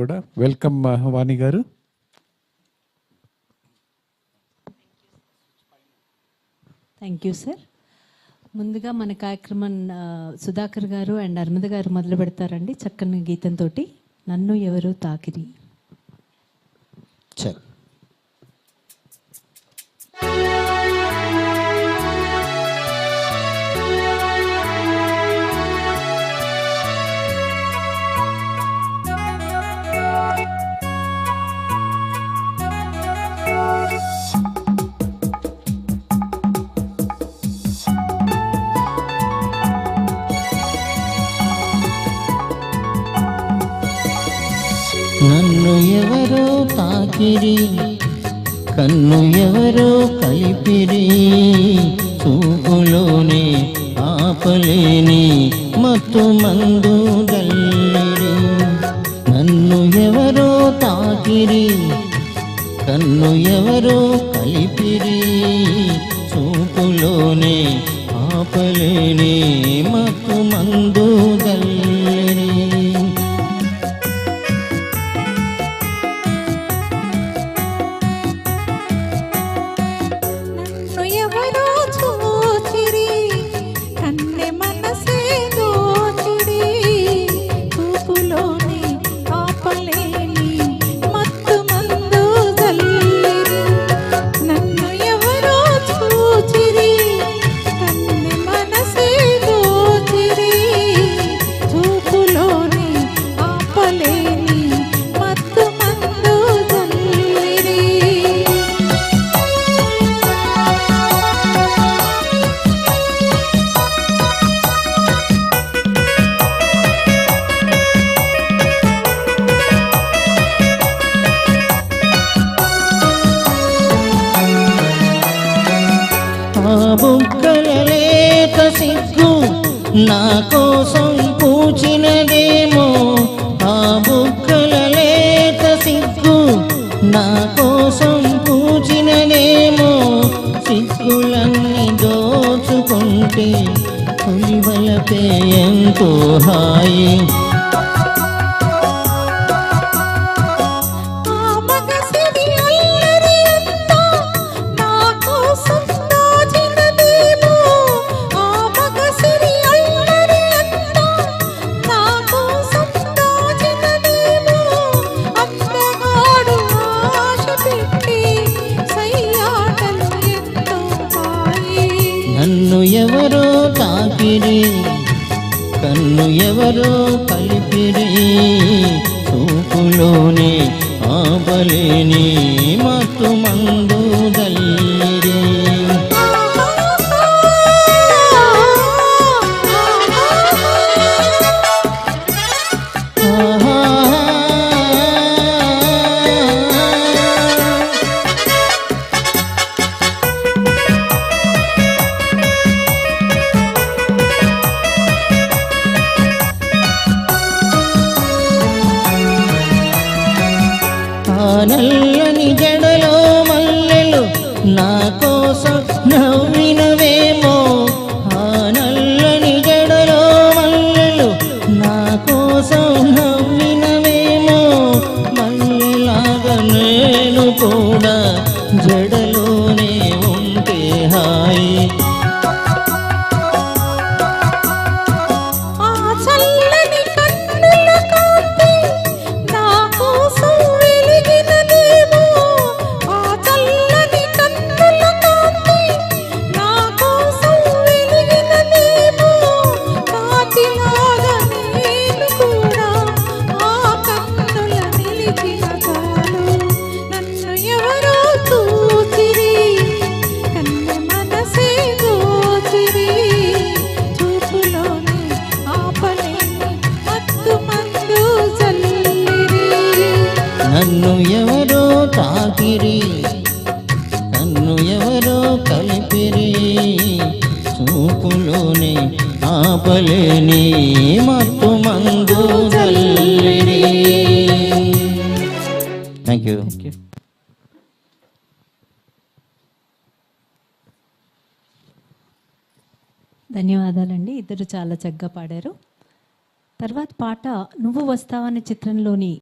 కూడా. వెల్కమ్ వాణి గారు. Thank you sir ముందుగా మన కార్యక్రమం సుధాకర్ గారు అండ్ అర్మద గారు మొదలు పెడతారండి చక్కని గీతంతో నన్ను ఎవరు తాకిరి? చల్. కన్ను ఎవరో తాకిరి కన్ను ఎవరో కలిపిరి. చూపులోనే ఆపలేని మత్తు మందు దల్లిరి నన్ను ఎవరో తాకిరి కన్ను ఎవరో కలిపిరి. చూపులోనే ఆపలేని మత్తు మందు దల్లి సిగ్గు నా కోసం పూచినదేమో ఆ బుక్కల లేత సిగ్గు నా కోసం పూచినదేమో. సిగ్గులన్నీ దోచుకుంటే తొలివలపే ఎంతో హాయి. ఎవరో తాకిరి కన్ను ఎవరో కలిపిరి చూపులోనే ఆపలేని నల్లని జడలో మల్లెలు నా కోసం నవ్వినవేమో నన్ను ఎవరో తాకిరి నన్ను ఎవరో కలిపిరి. చూపులోనే ఆపలేని మత్తు మందు జల్లిరి థ్యాంక్ యూ ధన్యవాదాలండి. ఇద్దరు చాలా చక్కగా పాడారు. తర్వాత పాట నువ్వు వస్తావనే చిత్రంలోని